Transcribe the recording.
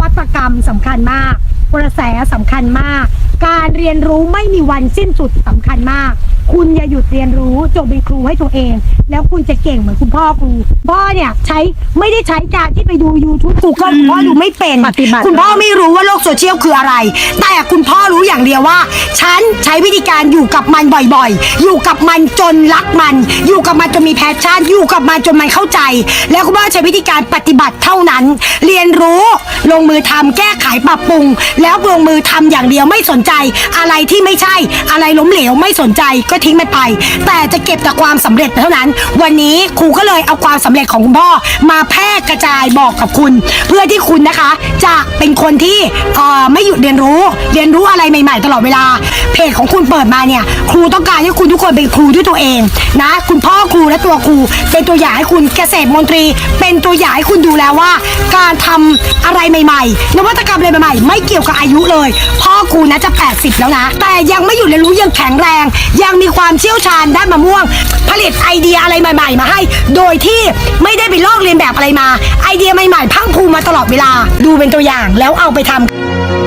วัตกรรมสำคัญมาก กระแสสำคัญมาก การเรียนรู้ไม่มีวันสิ้นสุดสำคัญมาก คุณอย่าหยุดเรียนรู้จงเป็นครูให้ตัวเอง แล้วคุณจะเก่งเหมือนคุณพ่อครูพ่อเนี่ยใช้ไม่ได้ใช้การที่ไปดู YouTube กูเกิลพ่อดูไม่เป็น ปฏิบัติ คุณพ่อไม่รู้ว่าโลกโซเชียลคืออะไร แต่คุณพ่อรู้อย่างเดียวว่า ฉันใช้วิธีการอยู่กับมันบ่อยๆ อยู่กับมันจนรักมัน อยู่กับมันจนมีแพชชั่น อยู่กับมันจนมันเข้าใจ แล้วคุณพ่อใช้วิธีการปฏิบัติเท่านั้น เรียนรู้ ลงมือทำแก้ไขปรับปรุง แล้วลงมือทำอย่างเดียวไม่สนใจ อะไรที่ไม่ใช่ อะไรล้มเหลวไม่สนใจก็ทิ้งมันไป แต่จะเก็บแต่ความสำเร็จเท่านั้น วันนี้ครูก็เลยเอาความสำเร็จของคุณพ่อมาแพร่กระจายบอกกับคุณ เพื่อที่คุณนะคะ จะเป็นคนที่เอ่อไม่หยุดเรียนรู้ เรียนรู้อะไรใหม่ ๆ ตลอดเวลา เพจของคุณเปิดมาเนี่ยครูต้องการให้คุณทุกคนเป็นครูด้วยตัวเองนะ คุณพ่อครูและตัวครู เป็นตัวอย่างให้คุณเกษตรมนตรี เป็นตัวอย่างให้คุณดูแล้วว่า การทำอะไรใหม่ ๆ นวัตกรรมอะไรใหม่ๆ ไม่เกี่ยวกับอายุเลย พ่อครูนะจะ 80 แล้วนะ แต่ยังไม่หยุดเรียนรู้ยังแข็งแรง ยังมีความเชี่ยวชาญด้านมะม่วง ผลิตไอเดียอะไรใหม่ ๆ มาให้ โดยที่ไม่ได้ไปลอกเรียนแบบอะไรมา ไอเดียใหม่ๆพังภูมิมาตลอดเวลา ดูเป็นตัวอย่างแล้วเอาไปทำ